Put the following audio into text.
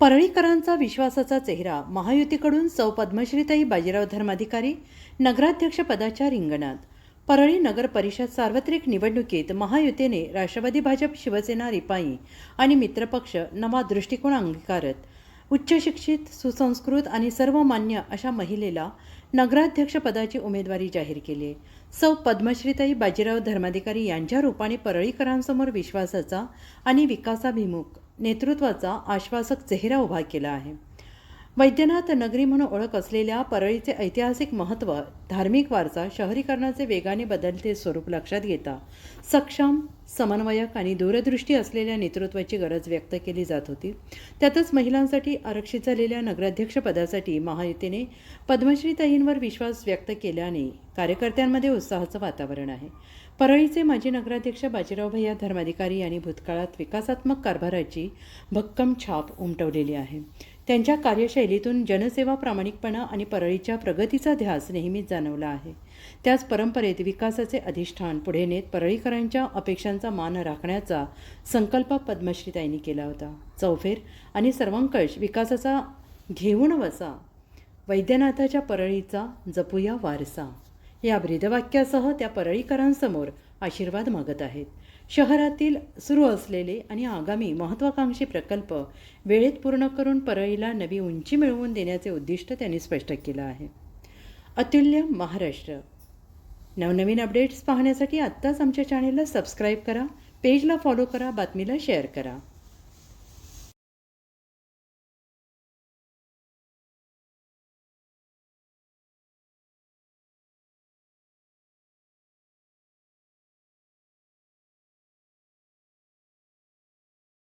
परळीकरांचा विश्वासाचा चेहरा महायुतीकडून सौ पद्मश्रीताई बाजीराव धर्माधिकारी नगराध्यक्ष पदाच्या रिंगणात. परळी नगर परिषद सार्वत्रिक निवडणुकीत महायुतीने राष्ट्रवादी भाजप शिवसेना रिपाई आणि मित्रपक्ष नवा दृष्टिकोन अंगीकारत. उच्चशिक्षित सुसंस्कृत आणि सर्वमान्य अशा महिलेला नगराध्यक्षपदाची उमेदवारी जाहीर केली. सौ. पद्मश्रीताई बाजीराव धर्माधिकारी यांच्या रूपाने परळीकरांसमोर विश्वासाचा आणि विकासाभिमुख नेतृत्वाचा आश्वासक चेहरा उभा केला आहे. वैद्यनाथ नगरी म्हणून ओळख असलेल्या परळीचे ऐतिहासिक महत्त्व धार्मिक वारसा शहरीकरणाचे वेगाने बदलते स्वरूप लक्षात घेता सक्षम समन्वयक आणि दूरदृष्टी असलेल्या नेतृत्वाची गरज व्यक्त केली जात होती. त्यातच महिलांसाठी आरक्षित झालेल्या नगराध्यक्षपदासाठी महायुतीने पद्मश्रीताईंवर विश्वास व्यक्त केल्याने कार्यकर्त्यांमध्ये उत्साहाचं वातावरण आहे. परळीचे माजी नगराध्यक्ष बाजीराव भैया धर्माधिकारी यांनी भूतकाळात विकासात्मक कारभाराची भक्कम छाप उमटवलेली आहे. त्यांच्या कार्यशैलीतून जनसेवा प्रामाणिकपणा आणि परळीच्या प्रगतीचा ध्यास नेहमीच जाणवला आहे. त्याच परंपरेत विकासाचे अधिष्ठान पुढे नेत परळीकरांच्या अपेक्षांचा मान राखण्याचा संकल्प पद्मश्रीताईंनी केला होता. चौफेर आणि सर्वंकष विकासाचा घेऊन वसा वैद्यनाथाच्या परळीचा जपूया वारसा या ब्रीदवाक्यासह त्या परळीकरांसमोर आशीर्वाद मागत आहेत. शहरातील सुरू असलेले आणि आगामी महत्त्वाकांक्षी प्रकल्प वेळेत पूर्ण करून परळीला नवी उंची मिळवून देण्याचे उद्दिष्ट त्यांनी स्पष्ट केलं आहे. अतुल्य महाराष्ट्र. नवनवीन अपडेट्स पाहण्यासाठी आत्ताच आमच्या चॅनेलला सबस्क्राईब करा पेजला फॉलो करा बातमीला शेअर करा.